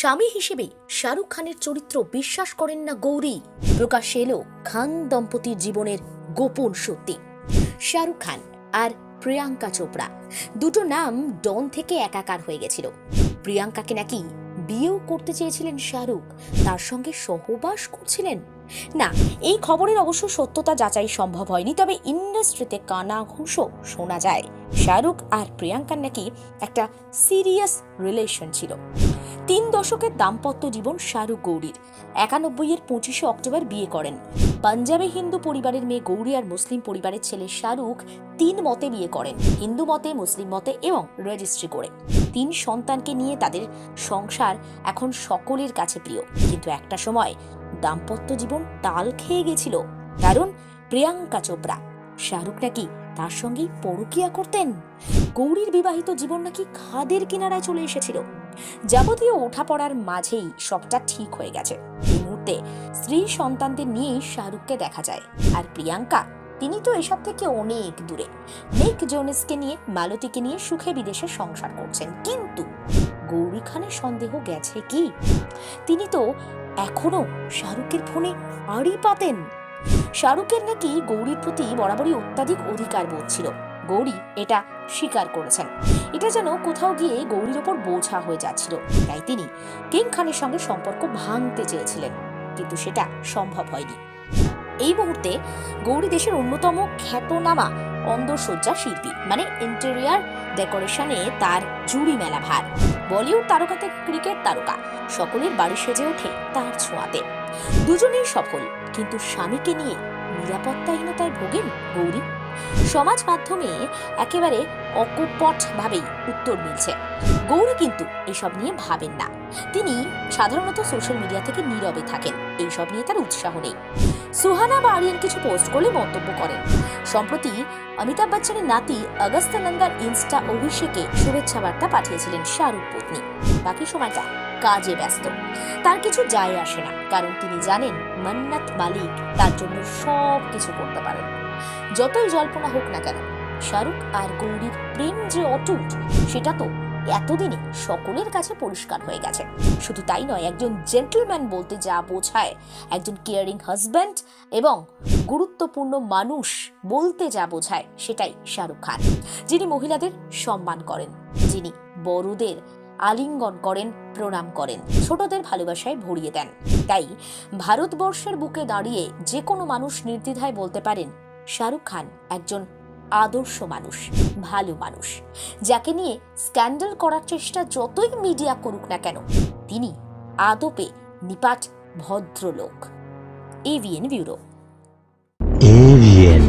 স্বামী হিসেবে শাহরুখ খানের চরিত্র বিশ্বাস করেন না গৌরী। প্রকাশ্যে এলো খান দম্পতির জীবনের গোপন সত্যি। শাহরুখ খান আর প্রিয়াঙ্কা চোপড়া। দুটো নাম ডন থেকে একাকার হয়ে গেছিল। প্রিয়াঙ্কাকে নাকি বিয়েও করতে চেয়েছিলেন শাহরুখ। তার সঙ্গে সহবাস করছিলেন? না, এই খবরের অবশ্য সত্যতা যাচাই সম্ভব হয়নি, তবে ইন্ডাস্ট্রিতে কানা ঘুষ শোনা যায়। শাহরুখ আর প্রিয়াঙ্কার নাকি একটা সিরিয়াস রিলেশন ছিল। তিন দশকের দাম্পত্য জীবন শাহরুখ গৌরীর। একানব্বই এর পঁচিশে অক্টোবর বিয়ে করেন। পাঞ্জাবে হিন্দু পরিবারের মেয়ে গৌরী আর মুসলিম পরিবারের ছেলে শাহরুখ তিন মতে বিয়ে করেন, হিন্দু মতে, মুসলিম মতে এবং রেজিস্ট্রি করে। তিন সন্তানকে নিয়ে তাদের সংসার এখন সকলের কাছে প্রিয়। কিন্তু একটা সময় দাম্পত্য জীবন তাল খেয়ে গেছিল। কারণ প্রিয়াঙ্কা চোপড়া। শাহরুখ নাকি তার সঙ্গেই পরকিয়া করতেন? গৌরীর বিবাহিত জীবন নাকি খাদের কিনারায় চলে এসেছিল। যাবতীয় ওঠাপড়ার মাঝেই সবটা ঠিক হয়ে গেছে। এই মুহূর্তে স্ত্রী সন্তানদের নিয়েই শাহরুখকে দেখা যায়। আর প্রিয়াঙ্কা, তিনি তো এসব থেকে অনেক দূরে। মেক জোনেসকে নিয়ে, মালতীকে নিয়ে সুখে বিদেশে সংসার করছেন। কিন্তু গৌরী খানের সন্দেহ গেছে কি? তিনি তো এখনও শাহরুখের ফোনে আড়ি পাতেন। শাহরুখের নাকি গৌরীর প্রতি বরাবরই অত্যাধিক অধিকার বোধ ছিল। গৌরী এটা স্বীকার করেছেন। এটা যেন কোথাও গিয়ে গৌরীর ওপর বোঝা হয়ে যাচ্ছিল। তাই তিনি কিং খানের সঙ্গে সম্পর্ক ভাঙতে চেয়েছিলেন, কিন্তু সেটা সম্ভব হয়নি। এই মুহূর্তে গৌরী দেশের অন্যতম খ্যাতনামা অন্দরসজ্জা শিল্পী মানে ইন্টেরিয়ার ডেকোরেশনে তার জুড়ি মেলা ভার। বলিউড তারকা থেকে ক্রিকেট তারকা, সকলের বাড়ি সেজে ওঠে তার ছোঁয়াতে। দুজনেই সফল, কিন্তু স্বামীকে নিয়ে নিরাপত্তাহীনতায় ভোগেন গৌরী সমাজ মাধ্যমে একেবারে অকপট ভাবেই উত্তর মিলছে। গৌরী কিন্তু এসব নিয়ে ভাবেন না। তিনি সাধারণত সোশ্যাল মিডিয়া থেকে নীরবে থাকেন। এইসব নিয়ে তার উৎসাহ নেই। সুহানা বা আরিয়ান কিছু পোস্ট করলে মন্তব্য করেন। সম্প্রতি অমিতাভ বচ্চনের নাতি অগস্তানন্দার ইনস্টা অভিষেকে শুভেচ্ছা বার্তা পাঠিয়েছিলেন শাহরুখ পত্নী। বাকি সময়টা কাজে ব্যস্ত। তার কিছু যায় আসে না। কারণ তিনি জানেন মান্নাত মালিক তার জন্য সব কিছু করতে পারেন। যতই জল্পনা হোক না কেন, শাহরুখ আর গৌরীর প্রেম যে অটুট, সেটা তো এতদিনে সকলের কাছে পরিষ্কার হয়ে গেছে। শুধু তাই নয়, একজন জেন্টলম্যান বলতে যা বোঝায়, একজন কেয়ারিং হাজব্যান্ড এবং গুরুত্বপূর্ণ মানুষ বলতে যা বোঝায়, সেটাই শাহরুখ খান, যিনি মহিলাদের সম্মান করেন, যিনি বড়দের আলিঙ্গন করেন, প্রণাম করেন, ছোটদের ভালোবাসায় ভরিয়ে দেন। তাই ভারতবর্ষের বুকে দাঁড়িয়ে যে কোনো মানুষ নির্দ্বিধায় বলতে পারেন শাহরুখ খান একজন আদর্শ মানুষ, ভালো মানুষ, যাকে নিয়ে স্ক্যান্ডাল করার চেষ্টা যতই মিডিয়া করুক না কেন, তিনি আদপে নিপাট ভদ্রলোক। AVN bureau. এভিএন